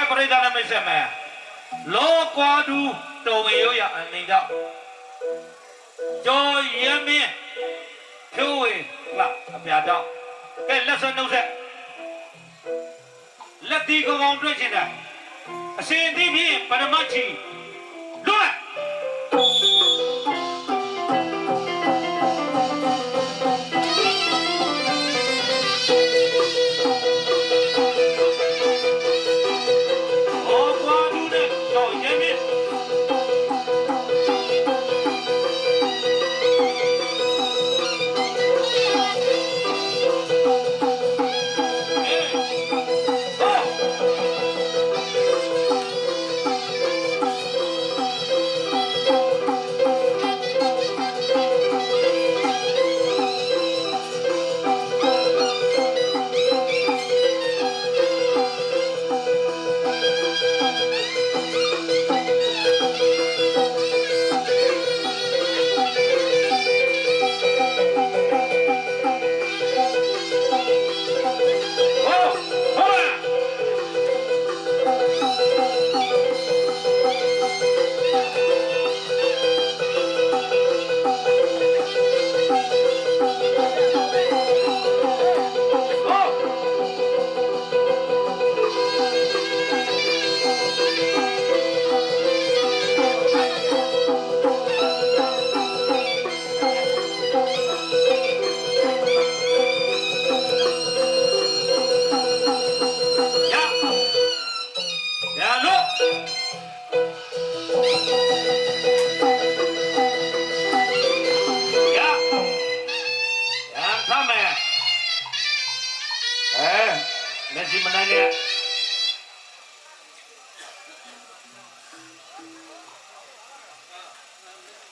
ဲပရိသတ်နဲ့မိတ်ဆက်မယ်လောကွာဒူတုံဝေရရအနေတော့ကျော်ရဲမင်းဖြိုးဝေလာအပြာတော့ကဲလက်ဆွနှုတ်ဆက်လက်ဒီကောင်ကောင်တွေ့ချင်တယ်အစဉ်အသီးဖြင့်ပရမတ်ချီ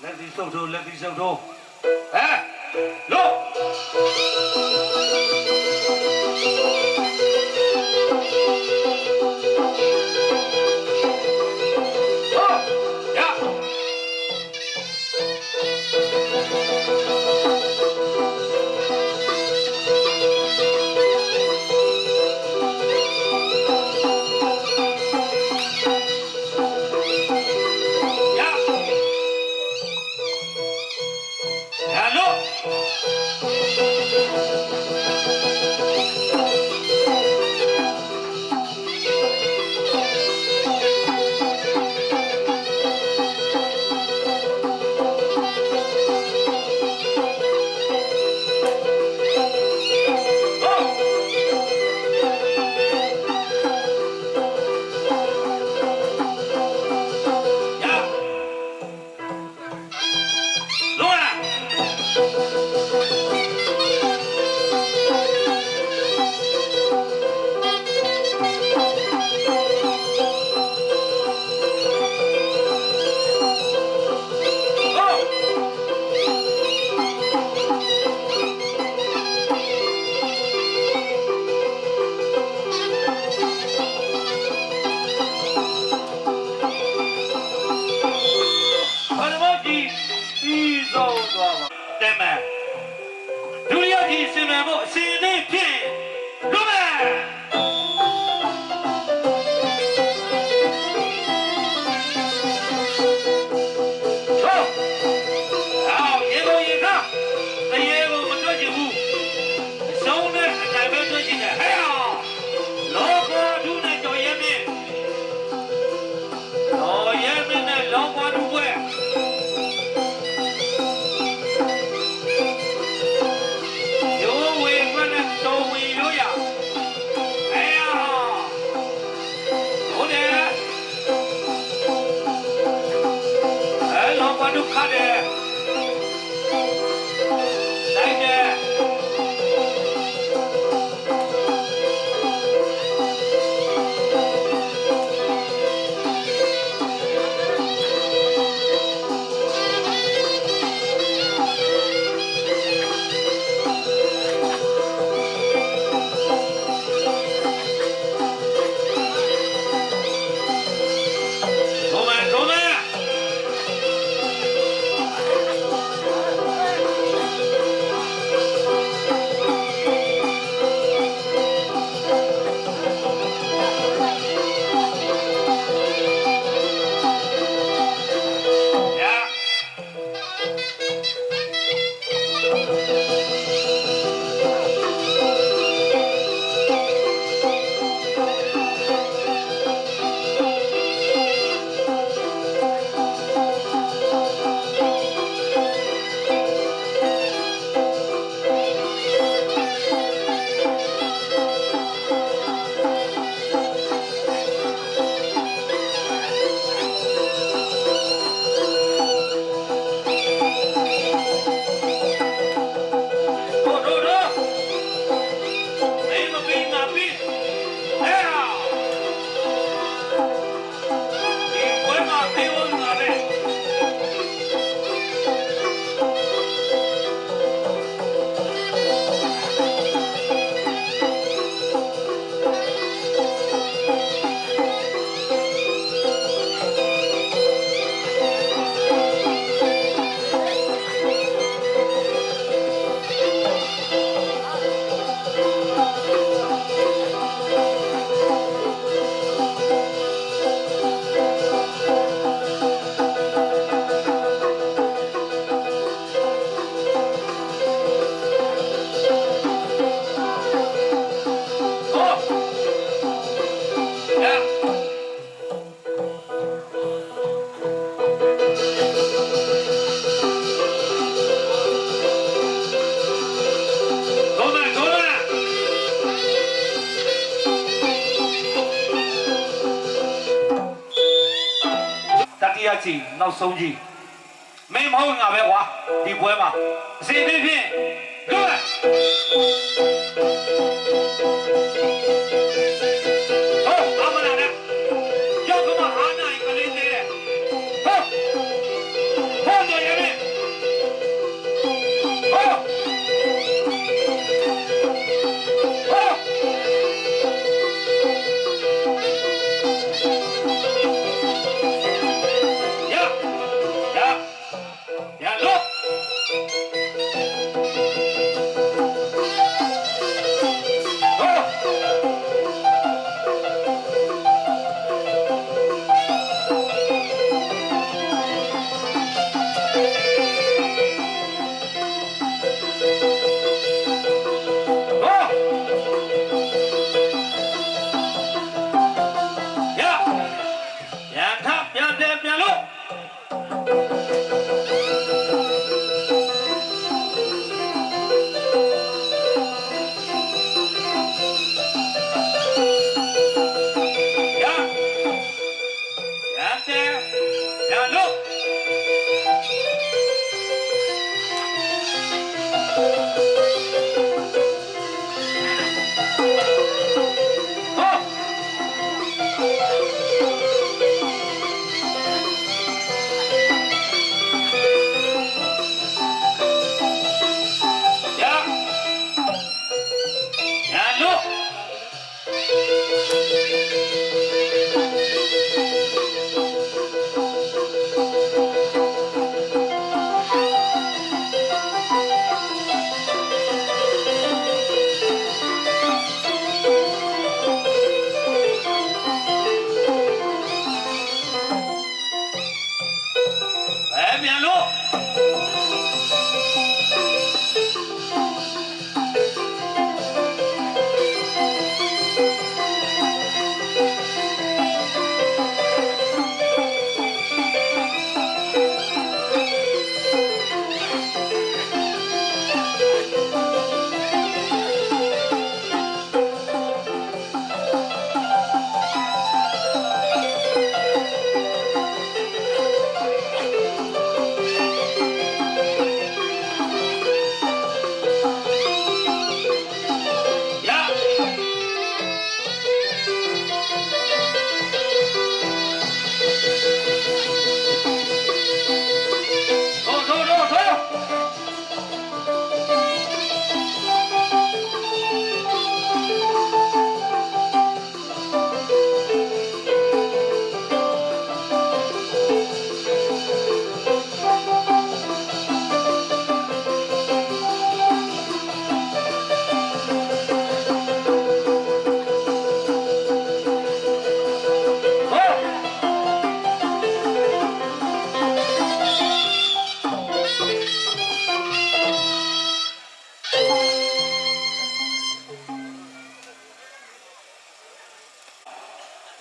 လက်စီစုပ်ထိုးလက်စီစုပ်ထိုးဟဲလို့ မှာတဲ့မယ်ဒုတိယကြီးစင်မယ် Pamukkale. တတိယချီနောက်ဆုံးကြီးမင်းမဟုတ်ငါပဲကွာဒီပွဲမှာအစီအပြည့်ဖြင့်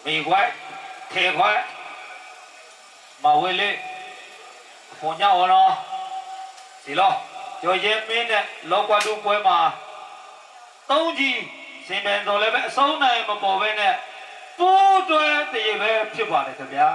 မိခွိုက်ထေခွိုက်မဝေလေးဖုန်ညောင်းရောဒီလောကျော်ရဲမင်းနဲ့လောကွာတူပွဲမှာသုံးကြီးစင်ပင်တော်လည်းပဲအဆုံးနိုင်မပေါ်ပဲနဲ့ပိုးတွဲတည်ပဲဖြစ်ပါတယ်ခင်ဗျာ